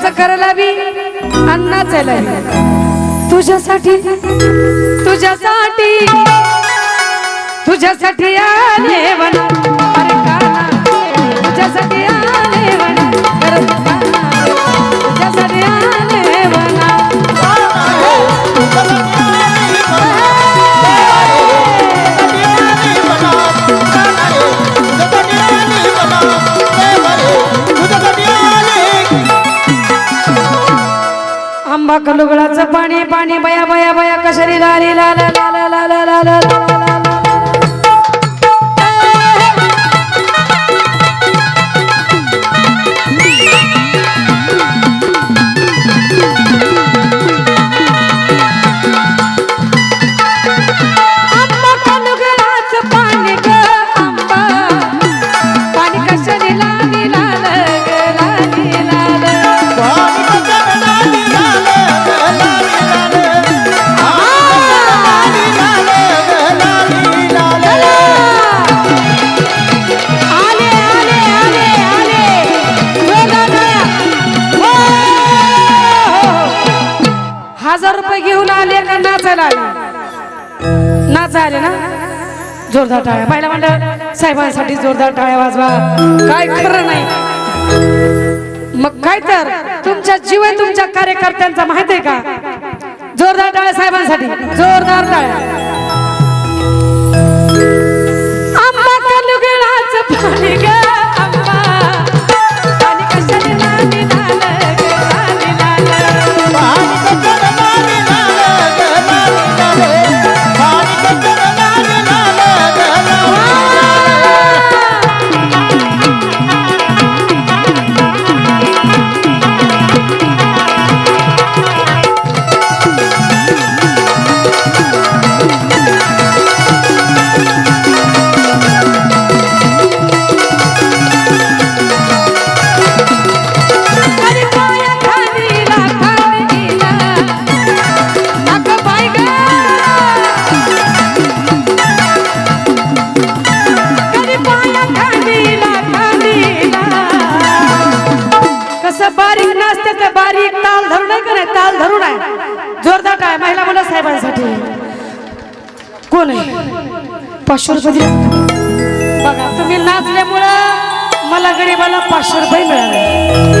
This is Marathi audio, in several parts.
देवाचं करायला बी अन्नाचायला तुझ्यासाठी तुझ्यासाठी तुझ्यासाठी आले la la la. झाले ना? जोरदार टाळ्या. पाहिला म्हणलं साहेबांसाठी जोरदार टाळ्या वाजवा. काय खरं नाही. मग काय तर तुमच्या जीव तुमच्या कार्यकर्त्यांचा माहीत आहे का? जोरदार टाळ्या साहेबांसाठी. जोरदार टाळ्या. कोण आहे? पाचशे रुपये दिले बघा तुम्ही नाचल्यामुळं मला गरीबाला पाचशे रुपये मिळाले.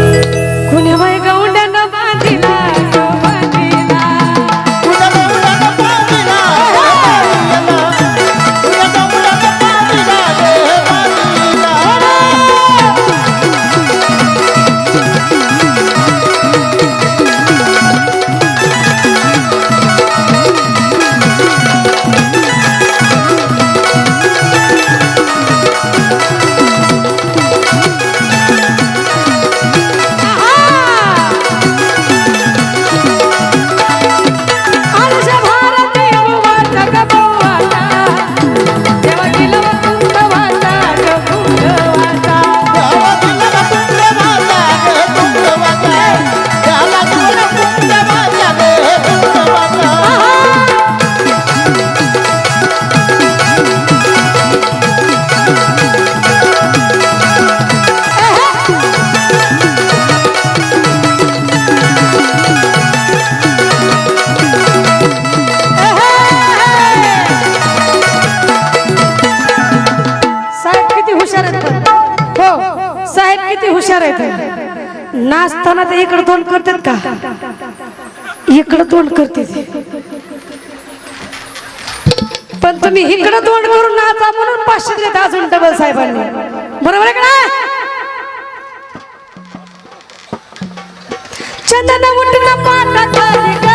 कोणाचं इकडं तोंड करतात का? इकडं तोंड करते पण तुम्ही इकडं तोंड करून नाचा म्हणून पाचशे देत अजून डबल साहेबांनी. बरोबर आहे का चंदन उठणं पाटात.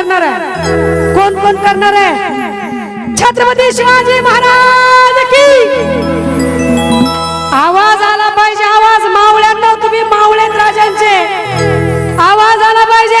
करणार आहे? कोण कोण करणार आहे? छत्रपती शिवाजी महाराज की! आवाज आला पाहिजे आवाज. मावळ्यांना तुम्ही मावळेत राजांचे. आवाज आला पाहिजे.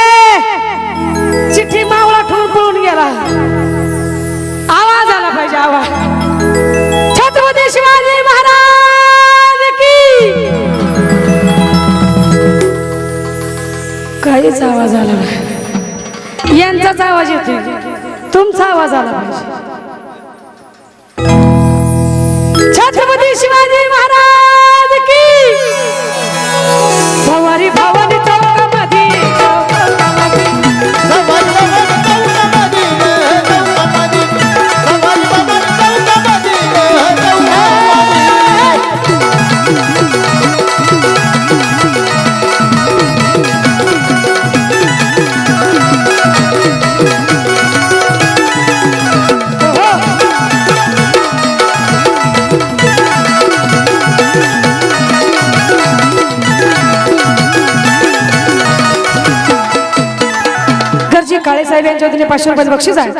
साहेब यांच्या वतीने पाचशे रुपये बक्षीस आहे.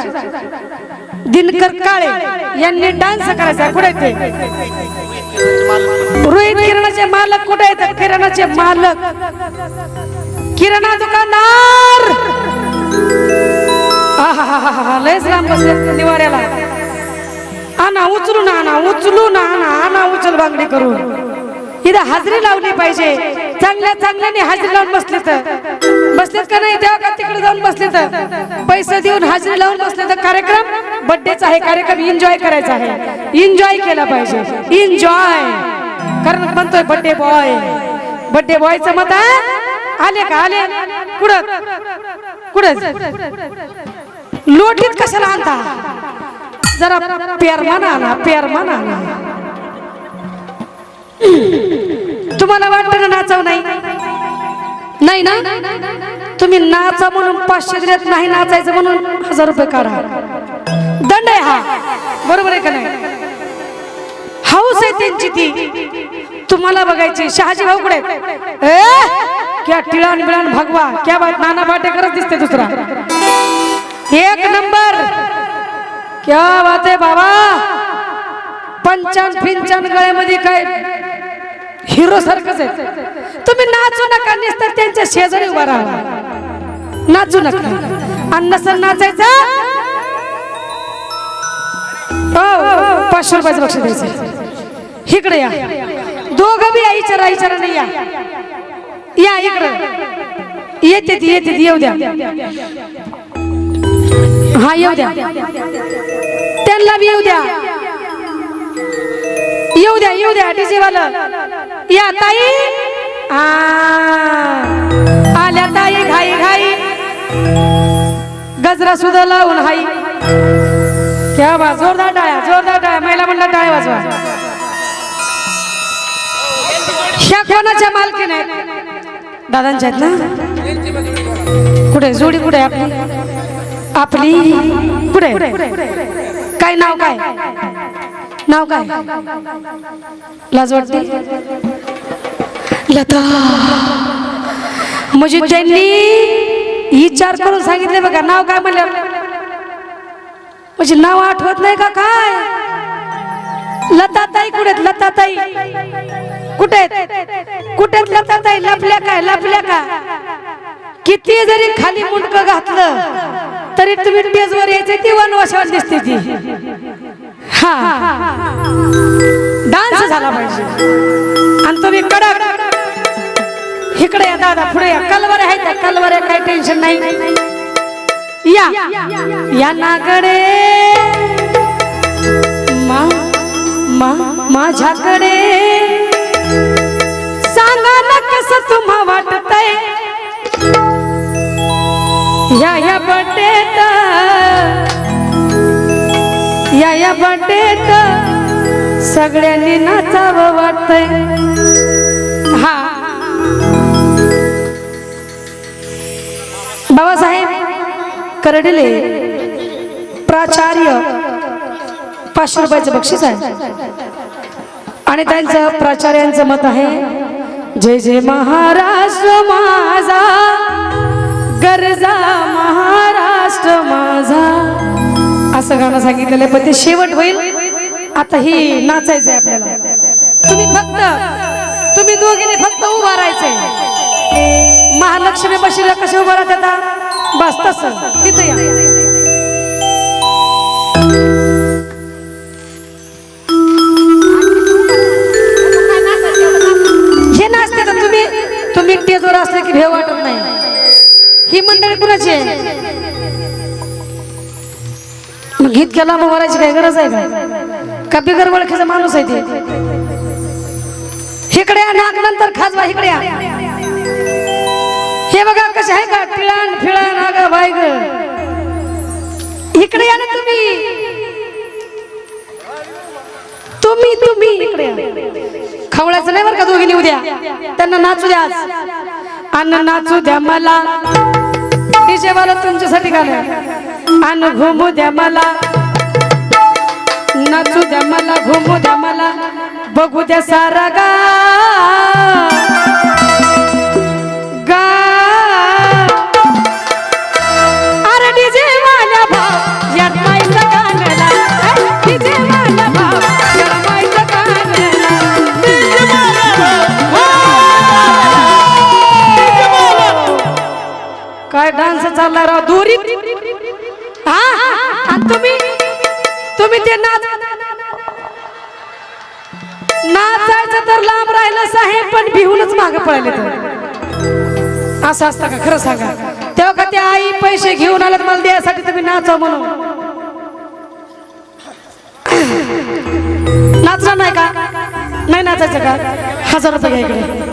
दिनकर काळे यांनी डान्स करायचा. कुठे ते? रोहित किराणाचे मालक कुठे आहेत? किराणाचे मालक. किराणा दुकानदार. लयच लांब बसले निवाऱ्याला. आणा आना आणा ना आणा आणा उचल बांगडी करून. इथं हाजरी लावली पाहिजे. चांगल्या चांगल्याने हाजरी लावून बसले तर. बसलेत का नाही? तेव्हा का तिकडे जाऊन बसले तर पैसे देऊन हाजरी लावून बसले तर कार्यक्रम? बर्थडेचा आहे कार्यक्रम एन्जॉय करायचा आहे. एन्जॉय केला पाहिजे. एन्जॉय कारण म्हणतोय बर्थडे बॉय बर्थडे बॉयचं मत आहे? आले का? आले? कुठं? कुठं? लोटीत कशाला आणता? जरा पेरमान आणा पेरमान आणा तुम्हाला वाटतं नाचव नाही? नाही ना? तुम्ही नाचा म्हणून पाचशे दिलेत नाही नाचायचं म्हणून हजार रुपये काढा. दंड आहे हा. बरोबर आहे का नाही? हाऊस आहे त्यांची ती. तुम्हाला बघायची. शहाजी भाऊ कुठे क्या टिळान बिळान भगवा. क्या बात नाना पाटेकरच दिसते दुसरा. एक नंबर. क्या बात आहे बाबा. पंचान फिंचान गळ्यामध्ये काय हिरो सारखंच आहे. तुम्ही नाचू नका नुसतं त्यांच्या शेजारी उभा राहा. नाचू नका. आणि नसेल नाचायचं हो पाचशे रुपयाचं लक्ष द्यायचं. इकडे या. दोघं बी या इचारा इचारा नाही या. या इकडं. येते ती येते ती येऊ द्या. हा येऊ द्या. त्यांना बी येऊ द्या. येऊ द्या येऊ द्या डीजे वाला या ताई. आ, आल्या ताई घाई घाई. गजरा सुद्धा लावून हाई क्या वा जोरदार टाळ्या जोरदार टाळ्या. महिला मंडळ टाळ्या वाजवा. ह्या कोणाच्या मालकीन आहेत? दादांच्या आहेत ना? कुठे जोडी कुठे आहे आपली? आपली? कुठे? काय नाव काय? नाव काय? लाज वाटते लता. म्हणजे त्यांनी विचार करून सांगितले बघा नाव काय म्हणलं? म्हणजे नाव आठवत नाही का काय? लताताई कुठे आहेत? लताताई. कुठे आहेत? कुठे आहेत लताताई? लपल्या काय? लपल्या का? किती जरी खाली मुंडक घातलं तरी तुम्ही पेजवर यायचे ती वनवासावर दिसते ती. हा. डान्स झाला पाहिजे. आणि तुम्ही कडक. इकडे या दादा पुढे या. कलवर आहे त्या कलवर आहे काही टेन्शन नाही. या. या नाकडे मा मा माझ्याकडे. सांगा ना कसं तुम्हा वाटतंय? या या बड्डेत या या बड्डेत सगळ्यांनी नाचावं वाटतंय. हा. बाबासाहेब करडले प्राचार्य पाचशे रुपयाचं बक्षीस आहे. आणि त्यांचं प्राचार्यांचं मत आहे जय जय महाराष्ट्र माझा गरजा महाराष्ट्र माझा. असं गाणं सांगितलेलं आहे पण ते शेवट होईल. आता ही नाचायचंय आपल्याला. तुम्ही फक्त तुम्ही दोघींनी फक्त उभा राहायचंय. महालक्ष्मी बशीला कसे उभा राहतात बस तस. तिथे या. हे नाचते तर तुम्ही? तुम्ही टेजवर असले की भेव वाटत नाही. ही मंडळी कुणाची आहे? मग गीत केला मग वरायची काय गरज आहे का? का ओळखीचा माणूस आहे ते. इकडे या नंतर खाजवा इकडे या. हे बघा कसे आहे का? टिळण फिळण आग बाय ग इकडे या ना तुम्ही. तुम्ही तुम्ही. इकडे या. खवळायचं नाही बरं का दोघींनी उद्या? त्यांना नाचू द्या अन्न नाचू द्या मला. डीजे तुमच्यासाठी गाणं अन्न घुमू द्या मला. नाचू द्या मला घुमू द्या मला. बघू द्या सारा गा ते नाच नाचायचं तर लांब राहिलं साहेब पण भिवूनच माग पळाले तर. असं असतं का? खरं सांगा. तेव्हा का ते आई पैसे घेऊन आल्यात मला द्यायसाठी तुम्ही नाचा म्हणून. नाचला नाही का? नाही नाचायचं का? हजार रुपये घ्या इकडे.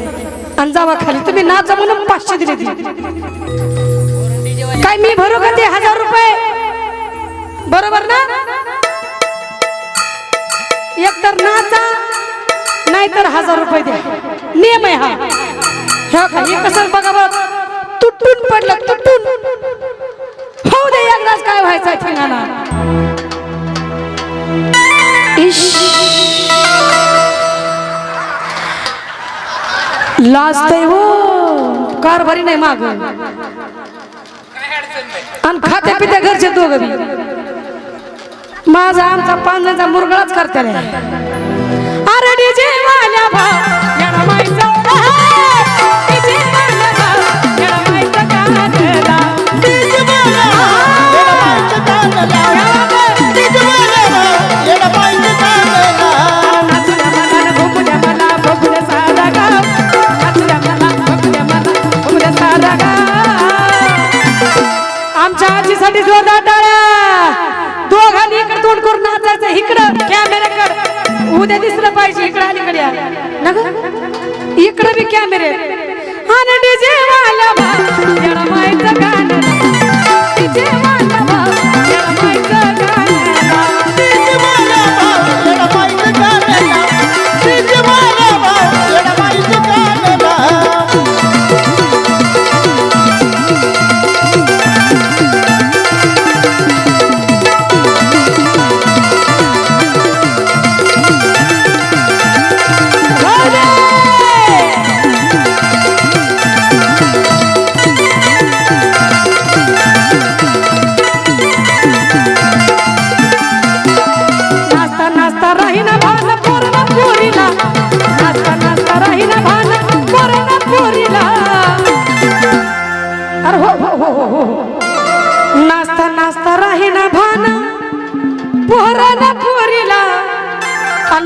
आणि जावा खाली. तुम्ही नाचा म्हणून पाचशे दिले ती काय मी भरू का ते हजार रुपये? बरोबर ना? एकतर नाचा नाहीतर हजार रुपये द्या. नियम आहे हा. ह्या खाली कसं बघा बघ तुटून पडलं तुटून. हो दे एकदाच काय व्हायचं आहे ठिकाणा. इश. लाजतय हो कारभारी नाही माग. आणि खात्या पित्या घरचे दोघं माझा आमचा पांढऱ्याचा मुरगळाच करते अरे डीजे वाल्या भाऊ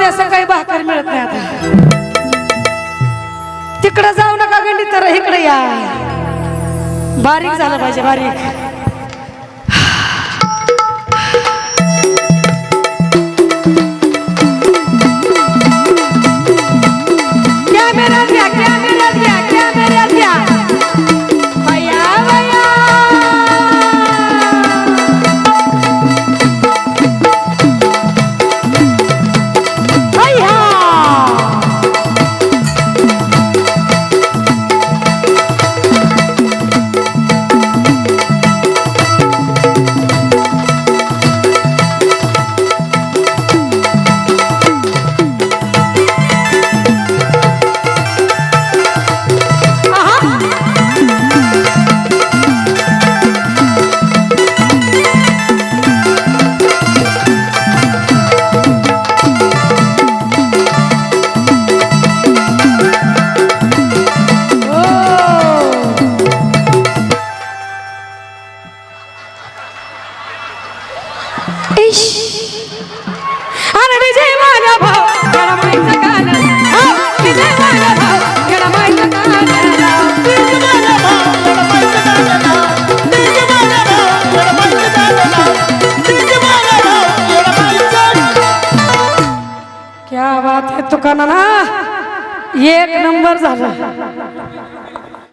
उद्या सकाळी भाकर मिळत नाही आता. तिकडं जाऊ नका गंडी तर इकडे या. बारीक झालं पाहिजे बारीक.